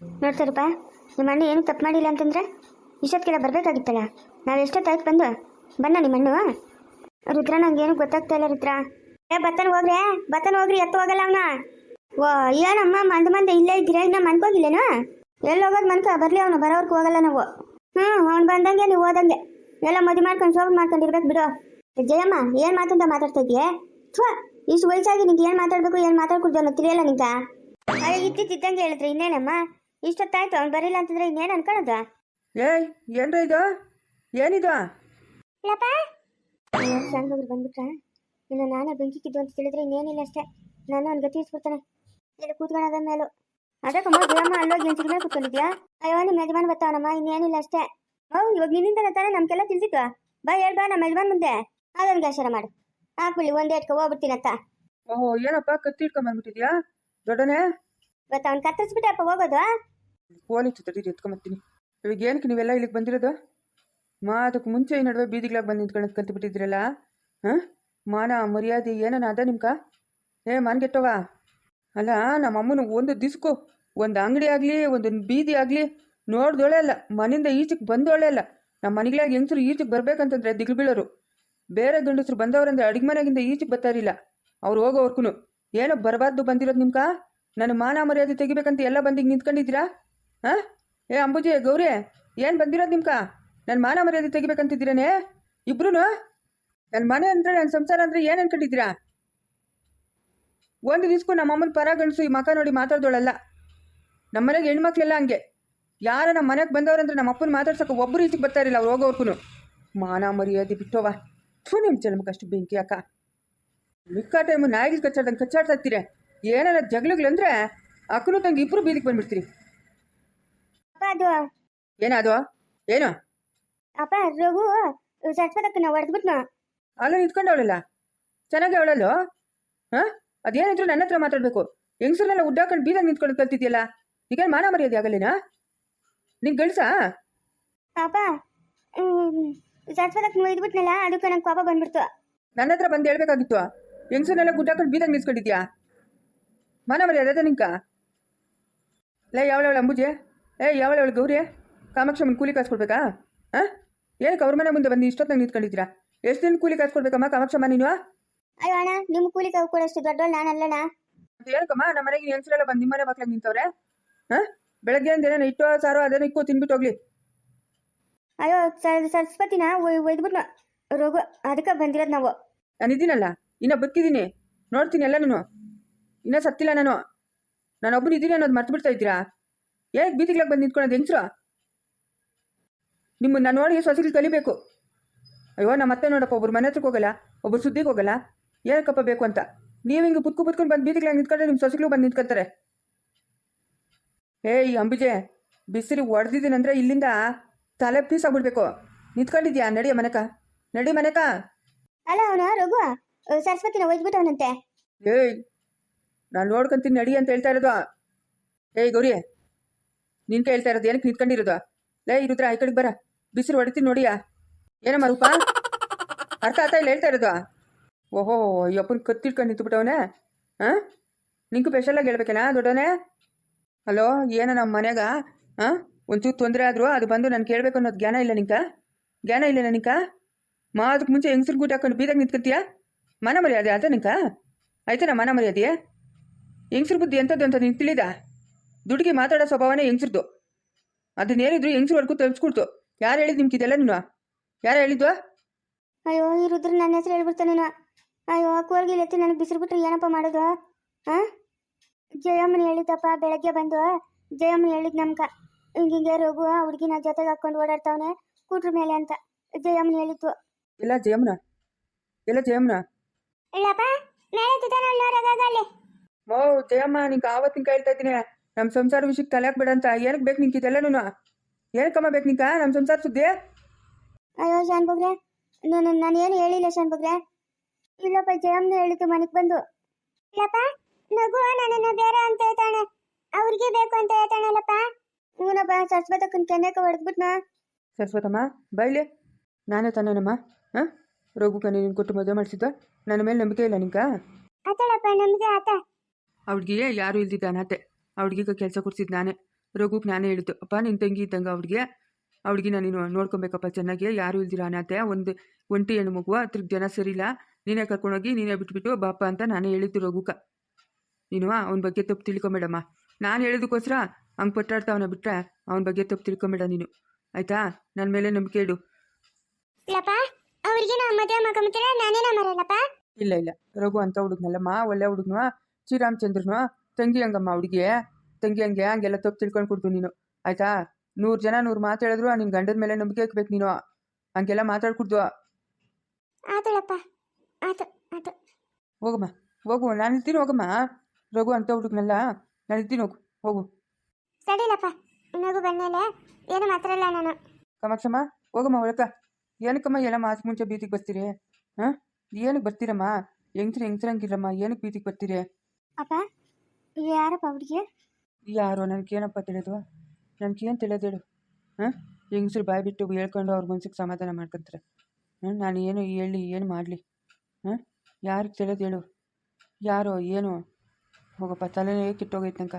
ನೋಡ್ತಾರಪ್ಪ ನಿಮ್ಮ ಅಣ್ಣ ಏನು ತಪ್ಪು ಮಾಡಿಲ್ಲ ಅಂತಂದ್ರೆ? ಇಷ್ಟೊತ್ತಿಗೆಲ್ಲ ಬರಬೇಕಾಗಿತ್ತಲ್ಲ? ನಾವು ಎಷ್ಟೊತ್ತಾಯ್ತು ಬಂದು? ಬನ್ನ ನಿಮ್ಮ ಅಣ್ಣು ರುದ್ರ ನಂಗೇನು ಗೊತ್ತಾಗ್ತಾ ಇಲ್ಲ ರುದ್ರ. ಏ, ಬತ್ತನ ಹೋಗ್ರಿ? ಬತ್ತನ ಹೋಗ್ರಿ, ಎತ್ತು ಹೋಗಲ್ಲ ಅವನ. ಓ, ಏನಮ್ಮ, ಮಂದ ಮಂದ ಇಲ್ಲೇ ಇದ್ದೀರಾ? ಇನ್ನ ಮನ್ಕೋಗಿಲ್ಲೇನು ಎಲ್ಲಿ ಹೋಗೋದು ಮನ್ಕ? ಬರ್ಲಿ ಅವನು ಬರೋರ್ಗೆ ಹೋಗಲ್ಲ ನಾವು. ಹ್ಞೂ ಅವ್ನು ಬಂದಂಗೆ, ನೀವು ಹೋದಂಗೆ. ಎಲ್ಲ ಮದುವೆ ಮಾಡ್ಕೊಂಡು, ಶೋಭ ಮಾಡ್ಕೊಂಡಿರ್ಬೇಕು ಬಿಡು. ಜಯಮ್ಮ, ಏನು ಮಾತಂತ ಮಾತಾಡ್ತಾ ಇದೆಯೇ ಥ್ವಾ ಇಷ್ಟು ವಯಸ್ಸಾಗಿ ನಿಂಗೆ ಏನು ಮಾತಾಡಬೇಕು, ಏನು ಮಾತಾಡ್ಕೊಡ್ದು ಅನ್ನೋ ತಿಳಿಯಲ್ಲ ನಿಂಗೆ? ಅದೇ ಇತ್ತಿತ್ತಿದ್ದಂಗೆ ಹೇಳಿದ್ರೆ ಇನ್ನೇನಮ್ಮ? ಇಷ್ಟೊತ್ತಾಯ್ತು ಅವ್ನು ಬರಿಲ್ಲ ಅಂತಂದ್ರೆ ಇನ್ನೇನು ಅನ್ಕೊಳದ? ಏಯ್ ಏನ್ರ ಇದು? ಏನಿದು? ಸಣ್ಣ ಹುಡುಗರು ಬಂದ್ಬಿಟ್ರ? ಇನ್ನು ನಾನೇ ಬೆಂಕಿಕ್ಕಿದ್ದು ಅಂತ ತಿಳಿದ್ರೆ ಇನ್ನೇನಿಲ್ಲ ಅಷ್ಟೇ. ನಾನು ಅವ್ನು ಗತಿ ಇಸ್ಬಿಡ್ತಾನೆ ಇಲ್ಲಿ ಕೂತ್ಕೊಳ್ಳೋದ ಮೇಲೂ. ಕಮ್ಮ ದೇವಮ್ಮ ಅಲ್ಲೋಗಿ ಎಂಟು ಮೇಲೆ ಕೂತ್ಕೊಂಡಿದ್ಯಾ ಅಯ್ಯೋ ನಿಮ್ಮ ಯಜಮಾನ್ ಬರ್ತಾವನಮ್ಮ ಇನ್ನೇನಿಲ್ಲ ಅಷ್ಟೇ. ಹೌ ಇವಾಗ ನಿನ್ನಿಂದ ತಾನೇ ನಮ್ಗೆಲ್ಲ ತಿಳಿದಿತ್ತು ಬಾ ಹೇಳ್ ಬಾ ನಮ್ಮ ಯಜಮಾನ್ ಮುಂದೆ. ಅದೊಂದು ಆಶಾರ ಮಾಡು. ಹಾಕ್ಬಿಡಿ ಒಂದೇ ಇಟ್ಕೊ ಹೋಗ್ಬಿಡ್ತೀನತ್ತ ಓಹೋ ಏನಪ್ಪ ಕತ್ತಿ ಇಟ್ಕೊಂಡ್ ಬಂದ್ಬಿಟ್ಟಿದ್ಯಾ? ದೊಡ್ಡನೇ? ಇವತ್ತು ಅವ್ನು ಕತ್ತರಿಸ್ಬಿಟ್ಟಪ್ಪ ಹೋಗೋದು ಪೊಲೀಸ್ ತಡೀರಿ ಎತ್ಕೊಂಬತ್ತೀನಿ ಇವಾಗ ಏನಕ್ಕೆ ನೀವೆಲ್ಲ ಇಲ್ಲಿಗೆ ಬಂದಿರೋದು? ಮಾ, ಅದಕ್ಕೆ ಮುಂಚೆ ಈ ನಡುವೆ ಬೀದಿಗಳಾಗಿ ಬಂದು ನಿಂತ್ಕೊಂಡು ಕಲ್ತು ಬಿಟ್ಟಿದ್ದೀರಲ್ಲ ಹಾಂ? ಮಾನ, ಮರ್ಯಾದೆ ಏನನ ಅದ ನಿಮ್ಕ? ಏ, ಮಾನ್ಗೆಟ್ಟವ? ಅಲ್ಲ ನಮ್ಮ ಅಮ್ಮನ ಒಂದು ದಿಸ್ಕು, ಒಂದು ಅಂಗಡಿ ಆಗಲಿ, ಒಂದು ಬೀದಿ ಆಗಲಿ, ನೋಡ್ದೊಳೆ ಅಲ್ಲ ಮನೆಯಿಂದ ಈಚೆಗೆ ಬಂದೋಳೆ ಅಲ್ಲ. ನಮ್ಮ ಮನೆಗಳಾಗ ಹೆಂಗಸರು ಈಚೆಗೆ ಬರ್ಬೇಕಂತಂದ್ರೆ ದಿಗ್ಳು ಬೀಳೋರು ಬೇರೆ ಗಂಡಸರು ಬಂದವರಂದ್ರೆ ಅಡುಗೆ ಮನೆಗಿಂದ ಈಚೆಗೆ ಬರ್ತಾರಿಲ್ಲ, ಅವ್ರು ಹೋಗೋವರ್ಕು ಏನೋ ಬರಬಾರ್ದು ಬಂದಿರೋದು ನಿಮ್ಕ? ನಾನು ಮಾನ, ಮರ್ಯಾದೆ ತೆಗಿಬೇಕಂತ ಎಲ್ಲ ಬಂದಿಗೆ ನಿಂತ್ಕೊಂಡಿದ್ದೀರಾ? ಹಾಂ? ಏ, ಅಂಬುಜಿ, ಗೌರಿ, ಏನು ಬಂದಿರೋದು ನಿಮ್ಕ? ನನ್ನ ಮಾನ ಮರ್ಯಾದೆ ತೆಗಿಬೇಕಂತಿದ್ದೀರೇನೆ? ಇಬ್ರು ನನ್ನ ಮನೆ ಅಂದರೆ ನನ್ನ ಸಂಸಾರ ಅಂದರೆ ಏನು ಅನ್ಕೊಂಡಿದ್ದೀರಾ? ಒಂದು ದಿವ್ಸಕ್ಕೂ ನಮ್ಮ ಅಮ್ಮನ ಪರ ಗಂಡಸು ಈ ಮಕ ನೋಡಿ ಮಾತಾಡ್ದೋಳಲ್ಲ. ನಮ್ಮ ಮನೆಗೆ ಹೆಣ್ಮಕ್ಳೆಲ್ಲ ಹಂಗೆ. ಯಾರ ನಮ್ಮ ಮನೆಗೆ ಬಂದವ್ರಂದ್ರೆ ನಮ್ಮ ಅಪ್ಪನ ಮಾತಾಡ್ಸೋಕೆ ಒಬ್ಬರು ಈಚೆಗೆ ಬರ್ತಾ ಇರಲಿಲ್ಲ, ಅವ್ರು ಹೋಗೋರ್ಗು ಮಾನ ಮರ್ಯಾದೆ ಬಿಟ್ಟೋವ. ಥೂ ನಿಮ್ಮ ಜನ್ಮಕ್ಕಷ್ಟು ಬೆಂಕಿ ಅಕ್ಕ ಮಿಕ್ಕ ಟೈಮು ನಾಯಿಗೆ ಕಚ್ಚಾಡ್ದಂಗೆ ಕಚ್ಚಾಡ್ತಾ ಇರ್ತೀರಿ? ಏನಾರ ಜಗಳಗಳಂದ್ರೆ ಅಕ್ಕನು ತಂಗಿ ಇಬ್ಬರು ಬೀದಿಗೆ ಬಂದ್ಬಿಡ್ತೀರಿ. ಅದು ಏನದು ಏನು? ಅಪ್ಪ ರಘು ಸರಸ್ವತಕ್ಕನ ಹೊಡೆದ್ಬಿಟ್ನ ಅಲ್ಲ ನಿಂತ್ಕೊಂಡವಳಲ್ಲ? ಚೆನ್ನಾಗಿ ಅವಳಲ್ಲೋ? ಹಾ? ಅದೇನಿದ್ರು ನನ್ನ ಹತ್ರ ಮಾತಾಡ್ಬೇಕು. ಹೆಂಗಸರನ್ನೆಲ್ಲ ಉಡ್ಡಾಕೊಂಡು ಬೀದಾಗ ನಿಂತ್ಕೊಂಡು ಕಲ್ತಿದ್ಯಲ್ಲ? ಈಗೇನು ಮಾನ ಮರ್ಯಾದೆ ಆಗಲಿನ ನಿಂಗೆ ಗಳಿಸಾ ಅಪ್ಪ ಸರಸ್ವತಕ್ಕನ ಒಯ್ದ್ಬಿಟ್ನಲ್ಲ ಅದಕ್ಕೆ ನಂಗೆ ಕೋಪ ಬಂದ್ಬಿಡ್ತು. ನನ್ನ ಹತ್ರ ಬಂದು ಹೇಳ್ಬೇಕಾಗಿತ್ತು. ಹೆಂಗಸರನ್ನೆಲ್ಲ ಗುಡ್ಡಾಕೊಂಡು ಬೀದಾಗ ನಿಂತ್ಕೊಂಡಿದ್ಯಾ? ಮಾನ ಮರ್ಯಾದೆ ಅದ ನಿಂಕ? ಲೈ ಯಾವಳವಳ ಅಂಬುಜೆ ಏ ಯಾವಳವಳ ಗೌರಿ? ಕಾಮಾಕ್ಷಮ್ಮನ ಕೂಲಿ ಕಾಸು ಹಾ ಹಾಂ ಏನಕ್ಕೆ ಅವ್ರ ಮನೆ ಮುಂದೆ ಬಂದು ಇಷ್ಟೊತ್ತಂಗೆ ನಿಂತ್ಕೊಂಡಿದ್ದೀರಾ? ಎಷ್ಟು ದಿನ ಕೂಲಿ ಕಾಸು ಕೊಡ್ಬೇಕಮ್ಮ ಕಾಮಾಕ್ಷಮ್ಮ ನೀನು? ಅಯ್ಯೋ ಅಣ್ಣ ನಿಮ್ಮ ಕೂಲಿ ಕಾವು ಕೂಡ ಅಷ್ಟು ದೊಡ್ಡವಳು ನಾನಲ್ಲಣ್ಣ. ಏನಕ್ಕಮ್ಮ ನಮ್ಮ ಮನೆಗೆ ಹೆಂಗಸರೆಲ್ಲ ಬಂದು ನಿಮ್ಮನೆ ಮಕ್ಳಿಗೆ ನಿಂತವ್ರೆ. ಹಾಂ ಬೆಳಗ್ಗೆ ಏನೇನು ಇಟ್ಟು ಸಾರು ಅದೇನೋ ಇಕ್ಕೋ ತಿನ್ಬಿಟ್ಟು ಹೋಗ್ಲಿ. ಅಯ್ಯೋ ಸರ್ ಸರಸ್ವತಿನ ಒಯ್ದ್ಬಿಟ್ಟು ರೋಗ ಅದಕ್ಕೆ ಬಂದಿರೋದು ನಾವು. ನಾನು ಇದ್ದೀನಲ್ಲ ಇನ್ನ ಬದುಕಿದ್ದೀನಿ. ನೋಡ್ತೀನಿ ಎಲ್ಲ ನಾನು. ಇನ್ನೂ ಸತ್ತಿಲ್ಲ ನಾನು. ನಾನೊಬ್ಬನು ಇದ್ದೀನಿ ಅನ್ನೋದು ಮರ್ತು ಬಿಡ್ತಾ ಇದ್ದೀರಾ? ಏಕ್ ಬೀದಿಗ್ಲಾಗ ಬಂದು ನಿಂತ್ಕೊಳ್ಳೋದು ಹೆಂಗ್ಸ್ರು? ನಿಮ್ಮನ್ನ ನನ್ನ ನೋಡಿ ಸೊಸೆಗಳು ಕಲಿಬೇಕು. ಅಯ್ಯೋ ನಮ್ಮ ಅತ್ತೆ ನೋಡಪ್ಪ ಒಬ್ರು ಮನೆ ಹತ್ರಕ್ಕೆ ಹೋಗಲ್ಲ ಒಬ್ರು ಸುದ್ದಿಗೆ ಹೋಗಲ್ಲ. ಏನಕ್ಕಪ್ಪ ಬೇಕು ಅಂತ? ನೀವು ಹಿಂಗೆ ಪುತ್ಕು ಪುತ್ಕೊಂಡು ಬಂದು ಬೀದಿಗ್ಲಾಗ ನಿಂತ್ಕೊಂಡ್ರೆ ನಿಮ್ಮ ಸೊಸೆಗಳು ಬಂದು ನಿಂತ್ಕೊತಾರೆ ಏಯ್ ಅಂಬಿಜೆ ಬಿಸಿಲು ಹೊಡೆದಿದ್ದೀನಂದ್ರೆ ಇಲ್ಲಿಂದ ತಲೆ ಪೀಸ್ ಆಗ್ಬಿಡ್ಬೇಕು. ನಿಂತ್ಕೊಂಡಿದ್ಯಾ ನಡಿಯ ಮನೆಕ? ನಡಿ ಮನೆಕ. ಅಲ್ಲ ಅವನು ರಘು ಸರಸ್ವತಿನ ಒಯ್ದ್ಬಿಟ್ಟವನಂತೆ. ಏಯ್ ನಾನು ನೋಡ್ಕೊಂತೀನಿ ನಡಿ ಅಂತ ಹೇಳ್ತಾ ಇರೋದು. ಏಯ್ ಗೌರಿ ನಿನ್ ಕೇಳ್ತಾ ಇರೋದು ಏನಕ್ಕೆ ನಿಂತ್ಕೊಂಡಿರೋದು? ಲೇ, ಇರುದ್ರ, ಈ ಕಡೆಗೆ ಬರ. ಬಿಸಿಲು ಹೊಡಿತೀನಿ ನೋಡಿಯಾ? ಏನಮ್ಮ ರೂಪ? ಅರ್ಥ ಆತ ಇಲ್ಲ ಹೇಳ್ತಾ ಇರೋದು? ಓಹೋ ಯಪ್ಪನ ಕತ್ತಿಡ್ಕೊಂಡು ನಿಂತ್ಬಿಟ್ಟವನೇ? ಹಾಂ ನಿಂಗೂ ಸ್ಪೆಷಲಾಗಿ ಹೇಳ್ಬೇಕೇನಾ, ದೊಡ್ಡವನೇ? ಹಲೋ, ಏನ ನಮ್ಮ ಮನೆಯಾಗ? ಹಾಂ ಒಂಚೂರು ತೊಂದರೆ ಆದರೂ ಅದು ಬಂದು ನಾನು ಕೇಳ್ಬೇಕು ಅನ್ನೋದು ಜ್ಞಾನ ಇಲ್ಲ ನಿಂಕ? ಜ್ಞಾನ ಇಲ್ಲ ನಿಂಕ? ಮಾದಕ್ಕೆ ಮುಂಚೆ ಹೆಂಗಸ್ರು ಗೂಟ ಹಾಕೊಂಡು ಬೀದಾಗ ನಿಂತ್ಕೊತೀಯಾ? ಮನ ಮರ್ಯಾದೆ ಆತ ನಿಂಕ? ಆಯ್ತಾನ ಮನ ಮರ್ಯಾದೆ? ಹೆಂಗಸ್ರ ಬುದ್ಧಿ ಎಂಥದ್ದು ಅಂತ ನಿಂಗೆ ತಿಳಿದ? ದುಡ್ಡಿಗೆ ಮಾತಾಡೋ ಸ್ವಭಾವನೇ ಹೆಂಗ್ಸ್ರದ್ದು ಅದನ್ನೇನಿದ್ರು ಹೆಂಗ್ಸ್ರವರೆಗೂ ತಪ್ಪಿಸ್ಕೊಡ್ತು ಯಾರು ಹೇಳಿದ್ ನಿಮ್ಗೆ ಇದೆಲ್ಲ ನೀನು? ಯಾರು ಹೇಳಿದ್ವಾ? ಅಯ್ಯೋ ಈ ರುದ್ರ ನನ್ನ ಹೆಸರು ಹೇಳ್ಬಿಡ್ತಾನೇನೋ ಅಯ್ಯೋ ಕೋರ್ಗಿಲ್ ಎತ್ತಿ ನನಗೆ ಬಿಸಿರು ಬಿಟ್ರೆ ಏನಪ್ಪ ಮಾಡೋದು? ಹಾ ಜಯಮ್ಮನ ಹೇಳಿದ್ದಪ್ಪ ಬೆಳಗ್ಗೆ ಬಂದು. ಜಯಮ್ಮನ ಹೇಳಿದ್ ನಮ್ಗ. ಹಿಂಗಿಂಗೆ ಹಿಂಗೆ ಆ ಹುಡುಗಿನ ಜೊತೆಗೆ ಹಾಕೊಂಡು ಓಡಾಡ್ತಾವನೆ ಕೂಟ್ರ ಮೇಲೆ ಅಂತ ಜಯಮ್ಮನ ಹೇಳಿತ್ತು ಇಲ್ಲ ಜಯಮ್ಮನ? ಇಲ್ಲ ಜಯಮ್ಮನ? ಇಲ್ಲಪ್ಪ ಮೇಲೆ ಓ ಜಯಮ್ಮ ನಿಂಗೆ ಆವತ್ತಿನ ಕೇಳ್ತಾ ಇದ್ದೀನಿ. ನಮ್ಮ ಸಂಸಾರ ವಿಷಯಕ್ಕೆ ತಲೆ ಹಾಕ್ಬೇಡ ಅಂತ ಏನಕ್ಕೆ ಬೇಕು ನಿಂಗೆ ಇದೆಲ್ಲನೂ ಏನಕ್ಕಮ್ಮ ಬೇಕು ನಿಂಕ ನಮ್ಮ ಸಂಸಾರ ಸುದ್ದಿ? ಅಯ್ಯೋ ಶಾನ್ ಬಗ್ರೆ ನಾನು ನಾನು ಏನು ಹೇಳಿಲ್ಲ ಶಾನ್ ಬಗ್ರೆ. ಇಲ್ಲಪ್ಪ ಜಯಮ್ಮ ಹೇಳಿತು ಮನೆಗೆ ಬಂದು. ಇಲ್ಲಪ್ಪ ನಗು ನನ್ನನ್ನ ಬೇರೆ ಅಂತ ಹೇಳ್ತಾಳೆ. ಅವ್ರಿಗೆ ಬೇಕು ಅಂತ ಹೇಳ್ತಾನಲ್ಲಪ್ಪ ಇವನಪ್ಪ ಸರಸ್ವತಕ್ಕನ ಕೆನ್ನೆಕ ಹೊಡೆದ್ಬಿಟ್ನ ಸರಸ್ವತಮ್ಮ ಬೈಲಿ. ನಾನೇ ತಾನೇನಮ್ಮ ಹಾಂ? ರೋಗುಕ ನೀನು ಕೊಟ್ಟು ಮದುವೆ ಮಾಡಿಸಿದ್ದ? ನನ್ನ ಮೇಲೆ ನಂಬಿಕೆ ಇಲ್ಲ ನಿಂಕ? ಆತಳಪ್ಪ ನಮಗೆ ಆತ. ಅವ್ಳಿಗೆ ಯಾರು ಇಲ್ದಿದ್ದ ಅನಾಥೆ ಅವ್ಳಿಗೀಗ ಕೆಲಸ ಕೊಡ್ಸಿದ್ದು ನಾನೇ. ರಘುಗೆ ನಾನೇ ಹೇಳಿದ್ದು ಅಪ್ಪ ನಿನ್ನ ತಂಗಿ ಇದ್ದಂಗೆ ಅವ್ಳಿಗೆ ಅವಳಿಗೆ ನೀನು ನೋಡ್ಕೊಬೇಕಪ್ಪ ಚೆನ್ನಾಗಿ ಯಾರು ಇಲ್ದಿರ ಅನಾಥೆ ಒಂದು ಒಂಟಿ ಹೆಣ್ಣು ಮಗುವ ಅದ್ರ ಜನ ಸರಿಯಿಲ್ಲ ನೀನೇ ಕರ್ಕೊಂಡೋಗಿ ನೀನೇ ಬಿಟ್ಬಿಟ್ಟು ಬಾಪ ಅಂತ ನಾನೇ ಹೇಳಿದ್ದು ರಘುಕ. ನೀನು ಅವನ ಬಗ್ಗೆ ತಪ್ಪು ತಿಳ್ಕೊಂಬೇಡಮ್ಮ. ನಾನು ಹೇಳಿದಕ್ಕೋಸ್ಕರ ಹಂಗೆ ಪಟ್ಟಾಡ್ತಾವನ ಬಿಟ್ರೆ ಅವನ ಬಗ್ಗೆ ತಪ್ಪು ತಿಳ್ಕೊಂಬೇಡ ನೀನು. ಆಯ್ತಾ? ನನ್ನ ಮೇಲೆ ನಂಬಿಕೆ ಇಡು. ಇಲ್ಲ ಇಲ್ಲ. ರಘು ಅಂತ ಹುಡುಗ್ನಲ್ಲಮ್ಮ ಒಳ್ಳೆ ಹುಡುಗ್ನು ಶ್ರೀರಾಮಚಂದ್ರನು. ತಂಗಿ ಹಂಗಮ್ಮ ಹುಡುಗಿ ತಂಗಿ ಹಂಗೆ ಹಂಗೆಲ್ಲ ತಪ್ಪು ತಿಳ್ಕೊಂಡು ಕೊಡ್ತು ನೀನು. ಆಯ್ತಾ? ನೂರು ಜನ ನೂರು ಮಾತು ಹೇಳಿದ್ರು ನಿನ್ನ ಗಂಡದ ಮೇಲೆ ನಂಬಿಕೆ ಇಕ್ಬೇಕು ನೀನು. ಹಂಗೆಲ್ಲ ಮಾತಾಡ್ಕೊಡ್ದು ಆತಳಪ್ಪ ಆತು ಆತು. ಹೋಗಮ್ಮ ಹೋಗು. ನಾನು ಇರ್ತೀನಿ ಹೋಗಮ್ಮ. ರಘು ಅಂತ ಹುಡುಗ್ನಲ್ಲ. ನಾನು ಇರ್ತೀನಿ ಹೋಗು ಹೋಗು. ಸಡಿಲಪ್ಪ ಇನ್ನೊಗು ಬಂದ್ಮೇಲೆ ಏನು ಮಾತಾಡಲ್ಲ ನಾನು. ಕಮಾಕ್ಷಮ್ಮ ಹೋಗಮ್ಮ ಒಳಕ ಏನಕ್ಕಮ್ಮ ಎಲ್ಲ ಮಾತು ಮುಂಚೆ ಬೀದಿಗೆ ಬರ್ತೀರಿ? ಹಾಂ? ಏನಕ್ಕೆ ಬರ್ತೀರಮ್ಮ? ಹೆಂಗ್ಸ್ರು ಹೆಂಗ್ಸ್ರಂಗಿರಮ್ಮ ಏನಕ್ಕೆ ಬೀದಿಗೆ ಬರ್ತೀರಿ? ಅಪ್ಪ ಯಾರಪ್ಪ ಹುಡುಗಿ ಯಾರೋ? ನನಗೇನಪ್ಪ ತಿಳಿದು ನನಗೇನು ತಿಳಿದೇಳು ಹಾಂ? ಹೆಂಗಸ್ರು ಬಾಯಿ ಬಿಟ್ಟು ಹೇಳ್ಕೊಂಡು ಅವ್ರ ಮನ್ಸಿಗೆ ಸಮಾಧಾನ ಮಾಡ್ಕೊತಾರೆ. ಹಾಂ? ನಾನು ಏನು ಹೇಳಿ, ಏನು ಮಾಡಲಿ? ಹಾಂ? ಯಾರಿಗೆ ತಿಳಿದು ಹೇಳು? ಯಾರೋ, ಏನೋ? ಹೋಗಪ್ಪ ತಲೆನೇ ಕಿಟ್ಟೋಗೈತೆ ನಂಕ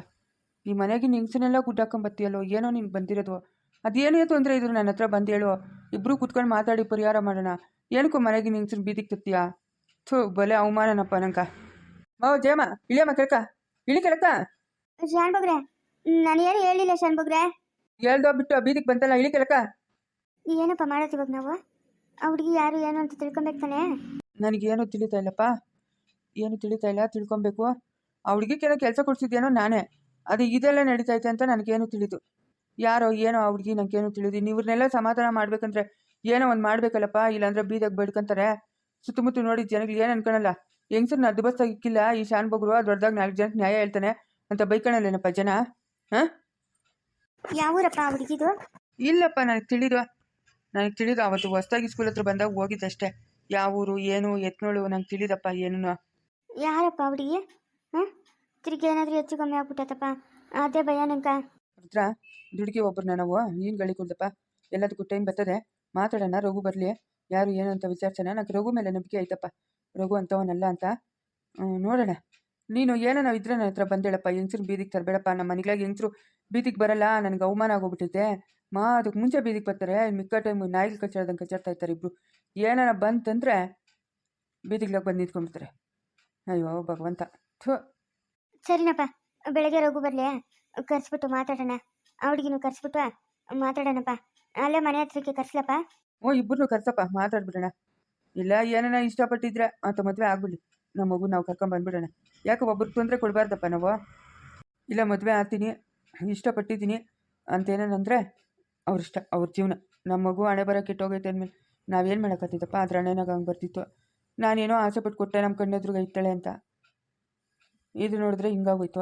ಈ ಮನೆಗೆ ಹೆಂಗಸನ್ನೆಲ್ಲ ಗುಡ್ಡಾಕೊಂಬತ್ತೀಯಲ್ಲೋ, ಏನೋ ನೀನು ಬಂದಿರೋದು ಅದೇನೇ ತೊಂದರೆ ಇದ್ರು ನನ್ನ ಹತ್ರ ಬಂದು ಹೇಳು. ಇಬ್ಬರು ಕುತ್ಕೊಂಡು ಮಾತಾಡಿ ಪರಿಹಾರ ಮಾಡೋಣ. ಏನಕ್ಕೋ ಮನೆಗೆ ಹೆಂಗಸ್ರನ್ನ ಬೀದಿಗೆ ತತ್ತೀಯಾ ಥೂ, ಬಲೆ ಅವಮಾನನಪ್ಪ ನಂಕ ಓ ಜಯಮ್ಮ, ಇಳಿಯಮ್ಮ, ಕೆಳಕ. ಇಳಿ ಕೆಳಕ ಶಾನ್ ಬಗ್ರೆ ನಾನು ಏನು ಹೇಳಿಲ್ಲ ಶಾನ್ ಬಗ್ರೆ. ಹೇಳ್ದೋ ಬಿಟ್ಟು ಬೀದಿಗೆ ಬಂತಲ್ಲ ಇಳಿ ಕೆಳಕ ಏನಪ್ಪ ಮಾಡೋದು ಇವಾಗ ನಾವು? ಆ ಹುಡುಗಿ ಯಾರು ಏನು ಅಂತ ತಿಳ್ಕೊಬೇಕು ತಾನೆ? ನನಗೇನು ತಿಳಿತಾ ಇಲ್ಲಪ್ಪ. ಏನು ತಿಳಿತಾ ಇಲ್ಲ ತಿಳ್ಕೊಬೇಕು. ಆ ಹುಡುಗಿಗೇನೋ ಕೆಲಸ ಕೊಡ್ಸಿದ್ಯೇನೋ ನಾನೇ. ಅದು ಇದೆಲ್ಲ ನಡೀತೈತೆ ಅಂತ ನನಗೇನು ತಿಳಿದು. ಯಾರೋ ಏನೋ ಆ ಹುಡುಗಿ ನನಗೇನು ತಿಳಿದು. ನೀವ್ರನ್ನೆಲ್ಲ ಸಮಾಧಾನ ಮಾಡ್ಬೇಕಂದ್ರೆ ಏನೋ ಒಂದು ಮಾಡ್ಬೇಕಲ್ಲಪ್ಪ ಇಲ್ಲಾಂದ್ರೆ ಬೀದಾಗ ಬೇಡ್ಕೊಂತಾರೆ. ಸುತ್ತಮುತ್ತ ನೋಡಿ ಜನಗಳು ಏನು ಅನ್ಕೊಳಲ್ಲ. ಹೆಂಗ್ಸರ್ನ ಬಸ್ ಇಕ್ಕಿಲ್ಲ ಈ ಶಾನ್ ಬಗ್ರು ದೊಡ್ಡದಾಗ ನಾಲ್ಕು ಜನಕ್ಕೆ ನ್ಯಾಯ ಹೇಳ್ತಾನೆ. ಅಂತ ಬೈಕಣಲ್ಲೇನಪ್ಪ ಜನ? ಹಾಂ? ಯಾವ ಊರಪ್ಪ ಆ ಹುಡುಗಿದು? ಇಲ್ಲಪ್ಪ ನನಗೆ ತಿಳಿದು ನನಗೆ ತಿಳಿದು ಅವತ್ತು ಹೊಸ್ದಾಗಿ ಸ್ಕೂಲ್ ಹತ್ರ ಬಂದಾಗ ಹೋಗಿದ್ದಷ್ಟೇ. ಯಾವ ಊರು ಏನು ಎತ್ನೋಳು ನಂಗೆ ತಿಳಿದಪ್ಪ ಏನು ಯಾರಪ್ಪ ಹುಡುಗಿ? ಹಾಂ? ತಿರುಗಿ ಏನಾದರೂ ಹೆಚ್ಚು ಕಮ್ಮಿ ಆಗ್ಬಿಟ್ಟತಪ್ಪ. ಅದೇ ಭಯ ನಂಕ ಹತ್ರ ದುಡುಕಿ ಒಬ್ಬರನ್ನ ನಾವು ಏನು ಗಳಿ ಕೊಡ್ದಪ್ಪ. ಎಲ್ಲದಕ್ಕೂ ಟೈಮ್ ಬರ್ತದೆ. ಮಾತಾಡೋಣ ರಘು ಬರಲಿ. ಯಾರು ಏನು ಅಂತ ವಿಚಾರಿಸೋಣ. ನಂಗೆ ರಘು ಮೇಲೆ ನಂಬಿಕೆ ಐತಪ್ಪ. ರಘು ಅಂತವನಲ್ಲ ಅಂತ? ನೋಡೋಣ. ನೀನು ಏನೋ ನಾವು ಇದ್ರೆ ನನ್ನ ಹತ್ರ ಬಂದೇಳಪ್ಪ. ಹೆಂಗ್ಸ್ರು ಬೀದಿಗೆ ತರಬೇಡಪ್ಪ. ನಮ್ಮ ಮನೆಗಳಾಗ ಹೆಂಗ್ಸ್ರು ಬೀದಿಗೆ ಬರಲ್ಲ. ನನಗೆ ಅವಮಾನ ಆಗೋಗ್ಬಿಟ್ಟಿದೆ ಮಾ ಅದಕ್ಕೆ ಮುಂಚೆ ಬೀದಿಗೆ ಬರ್ತಾರೆ. ಮಿಕ್ಕ ಟೈಮ್ ನಾಯಿಗೆ ಕಚ್ಚಾಡ್ದಂಗೆ ಕಚ್ಚಾಡ್ತಾ ಇರ್ತಾರೆ ಇಬ್ರು. ಏನಾರ ಬಂತಂದ್ರೆ ಬೀದಿಗ್ಲಾಗ ಬಂದು ನಿಂತ್ಕೊಂಡ್ಬಿಡ್ತಾರೆ. ಅಯ್ಯೋ ಭಗವಂತ. ಥೂ. ಸರಿನಪ್ಪ. ಬೆಳಗ್ಗೆ ರಘು ಬರಲಿ. ಕರ್ಸ್ಬಿಟ್ಟು ಮಾತಾಡೋಣ. ಹುಡುಗಿನೂ ಕರ್ಸ್ಬಿಟ್ಟು ಮಾತಾಡೋಣಪ್ಪ. ಅಲ್ಲೇ ಮನೆ ಹತ್ರಕ್ಕೆ ಕರ್ಸ್ಲಪ್ಪ. ಓ ಇಬ್ಬರನ್ನು ಕರ್ಸಪ್ಪ. ಮಾತಾಡ್ಬಿಡೋಣ. ಇಲ್ಲ ಏನೇನೋ ಇಷ್ಟಪಟ್ಟಿದ್ರೆ ಅಂತ ಮದುವೆ ಆಗ್ಬಿಡಿ ನಮ್ಮ ಮಗು ನಾವು ಕರ್ಕೊಂಡ್ ಬಂದ್ಬಿಡೋಣ. ಯಾಕೆ ಒಬ್ರಿಗೆ ತೊಂದರೆ ಕೊಡಬಾರ್ದಪ್ಪ ನಾವು? ಇಲ್ಲ ಮದುವೆ ಆಗ್ತೀನಿ ಇಷ್ಟಪಟ್ಟಿದ್ದೀನಿ ಅಂತೇನೇನಂದರೆ ಅವ್ರ ಇಷ್ಟ ಅವ್ರ ಜೀವನ. ನಮ್ಮ ಮಗು ಹಣೆ ಬರೋ ಕೆಟ್ಟೋಗೈತೆ ಅಂದ್ಮೇಲೆ ನಾವೇನು ಮಾಡೋಕ್ಕತ್ತಿದ್ದಪ್ಪ ಅದ್ರ ಹಣೆನಾಗ ಹಂಗೆ ಬರ್ತಿತ್ತು. ನಾನೇನೋ ಆಸೆ ಪಟ್ಟು ಕೊಟ್ಟೆ ನಮ್ಮ ಕಣ್ಣೆದ್ರಿಗೆ ಇತ್ತಾಳೆ ಅಂತ. ಇದು ನೋಡಿದ್ರೆ ಹಿಂಗಾಗೋಯ್ತು.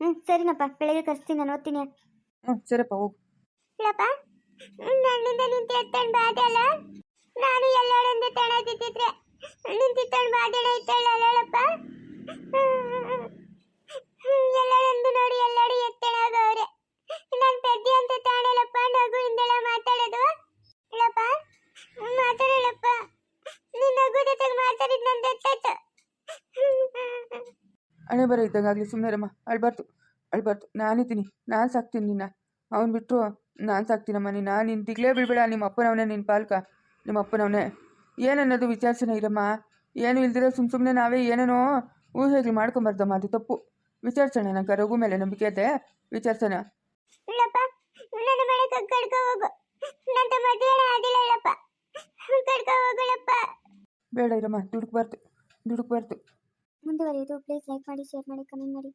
ಹ್ಞೂ ಸರಿನಪ್ಪ ಬೆಳಗ್ಗೆ ಕರ್ಸ್ತೀನಿ ನಾನು ಓದ್ತೀನಿ. ಹ್ಞೂ ಸರಿಯಪ್ಪ ಹೋಗು. ಇಲ್ಲಪ್ಪ ನನ್ನಿಂದ ನಿಂತು ಎತ್ತಂಡು ಬಾದೆ ಅಲ್ಲ? ನಾನು ಎಲ್ಲೋಡೆಂದು ನಿಂತಿತ್ತಳು ನಿಂತಿತ್ತಂಡು ಇತ್ತಳು ಎಲ್ಲೋಡೆಂದು ನೋಡಿ ಎಲ್ಲೋಡು ಎತ್ತಳಾಗವ್ರೆ ನಾನು ಪೆದ್ದಿ ಅಂತ ತಾಣಲ್ಲಪ್ಪ ನಗು ಹಿಂದೆಲ್ಲ ಮಾತಾಡೋದು. ಇಲ್ಲಪ್ಪ ಮಾತಾಡಲ್ಲಪ್ಪ. ನೀನು ನಗು ಜೊತೆಗೆ ಮಾತಾಡಿದ್ ನಂದು ಎತ್ತಾಯ್ತು ಹಣೆ ಬರ ಇದ್ದಾಗಲಿ ಸುಮ್ಮನೆ ರಮ್ಮ ಅಳ್ಬಾರ್ದು. ಅಳ್ಬಾರ್ದು ನಾನಿದ್ದೀನಿ ನಾನು ಸಾಕ್ತೀನಿ ನಿನ್ನ. ಅವ್ನು ಬಿಟ್ಟರು ನಾನು ಸಾಕ್ತೀನಮ್ಮ ನಿನ್ನ ನಿನ್ನ ದಿಗ್ಲೇ ಬಿಡ್ಬೇಡ. ನಿಮ್ಮ ಅಪ್ಪನವನೇ ನಿನ್ನ ಪಾಲ್ಕ. ನಿಮ್ಮ ಅಪ್ಪನವನೇ ಏನನ್ನೋದು ವಿಚಾರಿಸೋಣ ಇರಮ್ಮ ಏನು ಇಲ್ದಿರೋ ಸುಮ್ಮ ಸುಮ್ಮನೆ ನಾವೇ ಏನೇನೋ ಊಹೆಗಳು ಮಾಡ್ಕೊಂಬಾರ್ದಮ್ಮ ಅದು ತಪ್ಪು. ವಿಚಾರಿಸೋಣ ನಂಗೆ ರಘು ಮೇಲೆ ನಂಬಿಕೆ ಇದೆ. ವಿಚಾರಿಸೋಣ. ಬೇಡ ಇರಮ್ಮ ದುಡುಕ್ಬಾರ್ದು ದುಡುಕ್ಬಾರ್ದು ಮುಂದುವರಿಯೋದು ಪ್ಲೀಸ್ ಲೈಕ್ ಮಾಡಿ ಶೇರ್ ಮಾಡಿ ಕಮೆಂಟ್ ಮಾಡಿ.